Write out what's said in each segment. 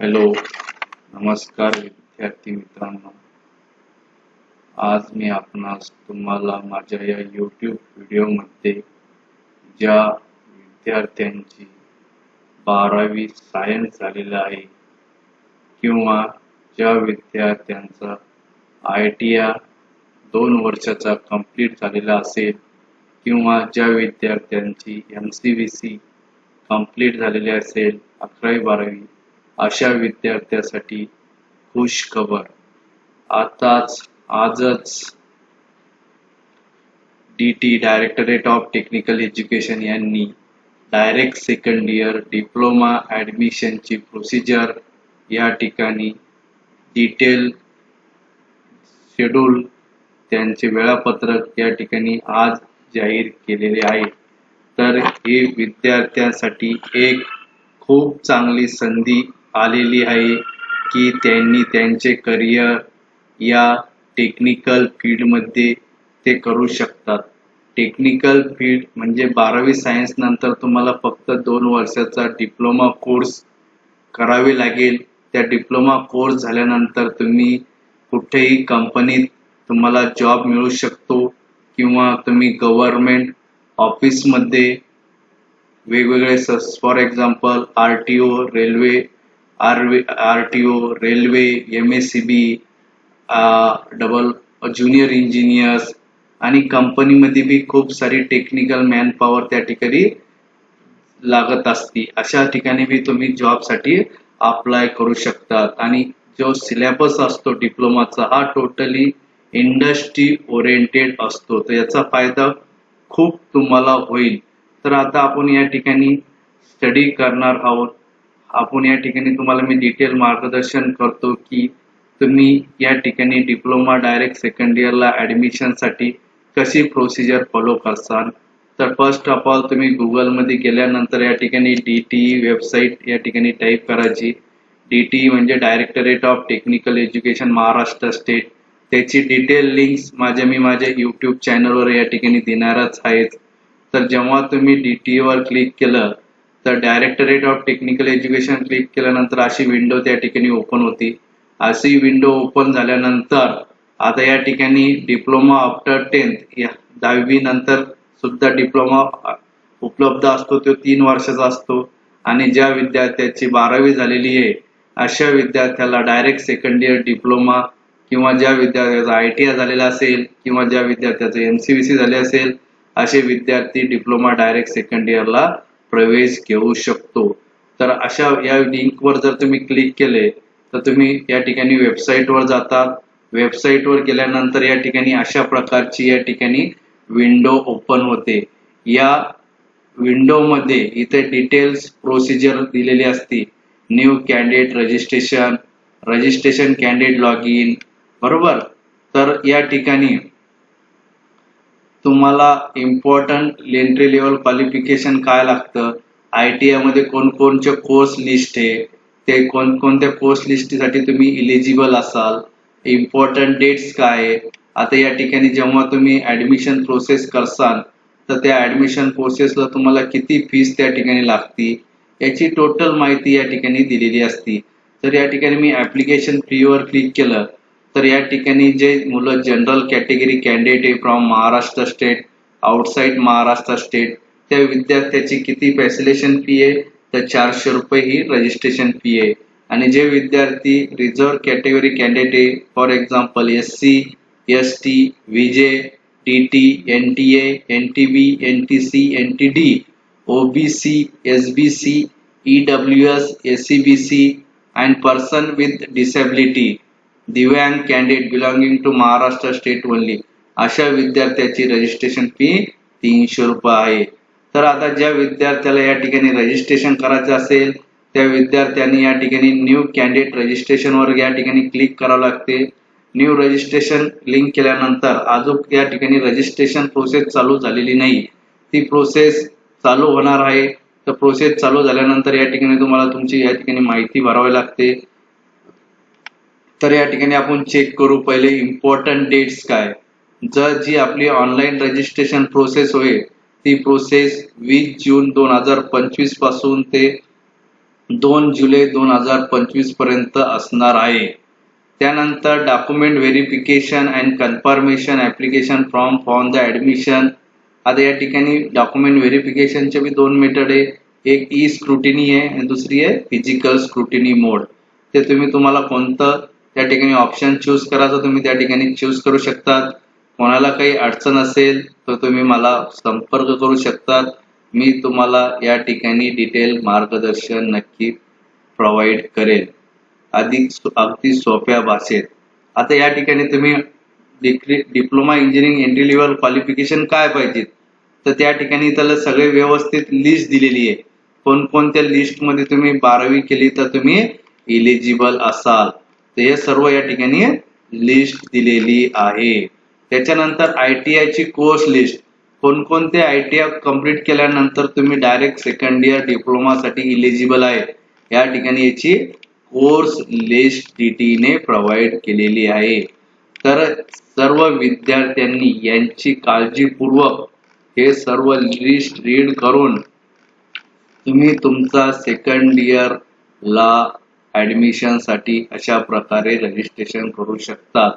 Hello नमस्कार विद्यार्थी मित्रांनो. आज मी आपणास तुम्हाला माझ्या या यूट्यूब व्हिडिओमध्ये ज्या विद्यार्थ्यांची बारावी सायन्स झालेलं आहे किंवा ज्या विद्यार्थ्यांचा आय टी आर दोन वर्षाचा कंप्लीट झालेला असेल किंवा ज्या विद्यार्थ्यांची M C B C complete झालेली असेल अकरावी बारावी अशा विद्यार्थ्यासाठी खुश खबर आताच आजच. D T directorate of technical education यांनी डायरेक्ट सेकंड इयर डिप्लोमा ॲडमिशनची प्रोसिजर या ठिकाणी डिटेल शेड्यूल त्यांचे वेळापत्रक या ठिकाणी आज जाहीर केलेले आहे. तर हे विद्यार्थ्यांसाठी एक खूप चांगली संधी आलेली आहे की त्यांनी त्यांचे करिअर या टेक्निकल फील्डमध्ये ते करू शकतात. टेक्निकल फील्ड म्हणजे बारावी सायन्स नंतर तुम्हाला फक्त दोन वर्षाचा डिप्लोमा कोर्स करावे लागेल. त्या डिप्लोमा कोर्स झाल्यानंतर तुम्ही कुठेही कंपनीत तुम्हाला जॉब मिळू शकतो किंवा तुम्ही गव्हर्नमेंट ऑफिसमध्ये वेगवेगळे for example R T O railway R R T O railway M S C B double junior engineers आणि कंपनीमध्ये बी खूप सारी टेक्निकल मॅन पॉवर त्या ठिकाणी लागत असते. अशा ठिकाणी बी तुम्ही जॉबसाठी अप्लाय करू शकतात. आणि जो सिलेबस असतो डिप्लोमाचा हा टोटली इंडस्ट्री ओरिएंटेड असतो. तर याचा फायदा खूप तुम्हाला होईल. तर आता आपण या ठिकाणी स्टडी करणार आहोत. आपण या ठिकाणी तुम्हाला मी डिटेल मार्गदर्शन करतो की तुम्ही या ठिकाणी डिप्लोमा डायरेक्ट सेकंड इयरला ॲडमिशनसाठी कशी प्रोसिजर फॉलो करसाल तर फर्स्ट ऑफ ऑल तुम्ही गुगलमध्ये गेल्यानंतर या ठिकाणी डी टी वेबसाईट या ठिकाणी टाईप करायची डी टी म्हणजे directorate of technical education Maharashtra state त्याची डिटेल लिंक्स माझ्या मी माझ्या यूट्यूब चॅनलवर या ठिकाणी देणारच आहेत. तर जेव्हा तुम्ही डी टी ईवर क्लिक केलं तर directorate of technical education click केल्यानंतर अशी विंडो त्या ठिकाणी ओपन होती. अशी विंडो ओपन झाल्यानंतर आता या ठिकाणी डिप्लोमा आफ्टर टेन्थ या दहावी नंतर सुद्धा डिप्लोमा उपलब्ध असतो तो तीन वर्षाचा असतो. आणि ज्या विद्यार्थ्याची बारावी झालेली आहे अशा विद्यार्थ्याला डायरेक्ट सेकंड इयर डिप्लोमा किंवा ज्या विद्यार्थ्याचा आय टी आय झालेला असेल किंवा ज्या विद्यार्थ्याचं एम सी बी सी झाले असेल असे विद्यार्थी डिप्लोमा डायरेक्ट सेकंड इयरला प्रवेश घेऊ शकतो. तर अशा या लिंकवर जर तुम्ही क्लिक केले तर तुम्ही या ठिकाणी वेबसाईटवर जातात. वेबसाईटवर गेल्यानंतर या ठिकाणी अशा प्रकारची या ठिकाणी विंडो ओपन होते. या विंडोमध्ये इथे डिटेल्स प्रोसिजर दिलेली असते. New candidate registration registration candidate log in बरोबर? तर या ठिकाणी तुम्हाला इम्पॉर्टंट एंट्री लेवल क्वालिफिकेशन काय लागतं? आय टी आयमध्ये कोणकोणचे कोर्स लिस्ट आहे? ते कोणकोणत्या कोर्स लिस्टसाठी तुम्ही इलिजिबल असाल? इम्पॉर्टंट डेट्स काय आहे? आता या ठिकाणी जेव्हा तुम्ही ऍडमिशन प्रोसेस करसाल तर त्या ऍडमिशन प्रोसेसला तुम्हाला किती फीस त्या ठिकाणी लागती? याची टोटल माहिती या ठिकाणी दिलेली असती. तर या ठिकाणी मी ऍप्लिकेशन फीवर क्लिक केलं. तर या ठिकाणी जे मुलं जनरल कॅटेगरी कॅन्डिडेट आहे from Maharashtra state outside Maharashtra state त्या विद्यार्थ्याची किती फॅसिलेशन फी आहे? तर चारशे रुपये ही रजिस्ट्रेशन फी आहे. आणि जे विद्यार्थी रिझर्व कॅटेगरी कॅन्डिडेट आहे for example S C S T VJ T T N T A N T B N T C N T D O B C S B C E W S S C B C and person with disability दिव्यांग candidate belonging to Maharashtra state only अशा विद्यार्थ्याची registration fee तीनशे रुपये आहे. तर आता ज्या विद्यार्थ्याला या ठिकाणी रजिस्ट्रेशन करायचं असेल त्या विद्यार्थ्यांनी या ठिकाणी न्यू कॅन्डिडेट रजिस्ट्रेशनवर या ठिकाणी क्लिक करावं लागते. न्यू रजिस्ट्रेशन लिंक केल्यानंतर अजून या ठिकाणी रजिस्ट्रेशन प्रोसेस चालू झालेली नाही. ती प्रोसेस चालू होणार आहे. तर प्रोसेस चालू झाल्यानंतर या ठिकाणी तुम्हाला तुमची या ठिकाणी माहिती भरावी लागते. तर या ठिकाणी आपण चेक करू पहिले इम्पॉर्टंट डेट्स काय. जर जी आपली ऑनलाईन रजिस्ट्रेशन प्रोसेस होईल ती प्रोसेस वीस जून दोन हजार पंचवीसपासून ते दोन जुलै दोन हजार पंचवीसपर्यंत असणार आहे. त्यानंतर document verification and confirmation application form form the admission आता या ठिकाणी डॉक्युमेंट व्हेरिफिकेशनचे बी दोन मेथड आहे. एक ई स्क्रुटिनी आहे आणि दुसरी आहे फिजिकल स्क्रुटिनी मोड ते तुम्ही तुम्हाला कोणतं त्या ठिकाणी ऑप्शन चूज करायचं तुम्ही त्या ठिकाणी चूज करू शकतात कोणाला काही अडचण असेल तर तुम्ही मला संपर्क करू शकतात. मी तुम्हाला या ठिकाणी डिटेल मार्गदर्शन नक्की प्रोव्हाइड करेल. अधिक अगदी सोप्या भाषेत. आता या ठिकाणी तुम्ही degree diploma engineering entry level qualification काय पाहिजे? तर त्या ठिकाणी त्याला सगळे व्यवस्थित लिस्ट दिलेली आहे. कोणकोणत्या लिस्टमध्ये तुम्ही बारावी केली तर तुम्ही इलिजिबल असाल. तर हे सर्व या ठिकाणी लिस्ट दिलेली आहे. त्याच्यानंतर आय टी आयची कोर्स लिस्ट कोणकोणते आय टी आय कंप्लीट केल्यानंतर तुम्ही डायरेक्ट सेकंड इयर डिप्लोमासाठी इलिजिबल आहे. या ठिकाणी याची कोर्स लिस्ट डीटीने प्रोव्हाइड केलेली आहे. तर सर्व विद्यार्थ्यांनी यांची काळजीपूर्वक हे सर्व लिस्ट रीड करून तुम्ही तुमचा सेकंड इयर ॲडमिशनसाठी ऍडमिशनसाठी अशा प्रकारे रजिस्ट्रेशन करू शकतात.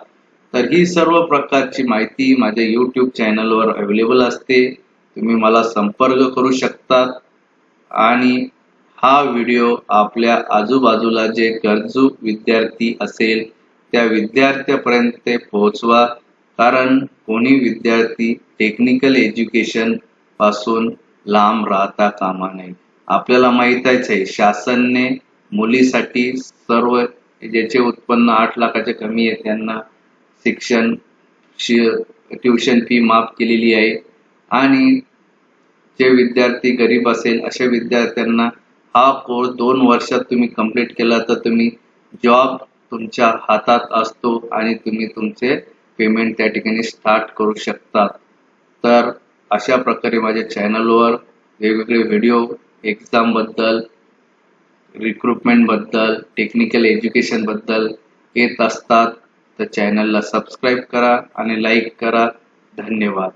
तर ही सर्व प्रकारची माहिती माझ्या यूट्यूब चॅनलवर अवेलेबल असते. तुम्ही मला संपर्क करू शकतात. आणि हा व्हिडिओ आपल्या आजूबाजूला जे गरजू विद्यार्थी असेल त्या विद्यार्थ्यापर्यंत ते पोहोचवा. कारण कोणी विद्यार्थी टेक्निकल एज्युकेशनपासून लांब राहता कामा नये. आपल्याला माहितच आहे शासनने मुलीसाठी सर्व ज्याचे उत्पन्न आठ लाखाच्या कमी आहे त्यांना शिक्षण ट्युशन फी माफ केलेली आहे. आणि जे विद्यार्थी गरीब असेल अशा विद्यार्थ्यांना हा कोर्स दोन वर्षात तुम्ही कंप्लीट केला तर तुम्ही जॉब तुमच्या हातात असतो आणि तुम्ही तुमचे पेमेंट त्या ठिकाणी स्टार्ट करू शकता तर अशा प्रकारे माझ्या चॅनलवर वेगवेगळे व्हिडिओ एक्झामबद्दल रिक्रुटमेंटबद्दल रिक्रुटमेंटबद्दल टेक्निकल एज्युकेशनबद्दल येत असतात. तर चॅनलला सबस्क्राईब करा आणि लाईक करा. धन्यवाद.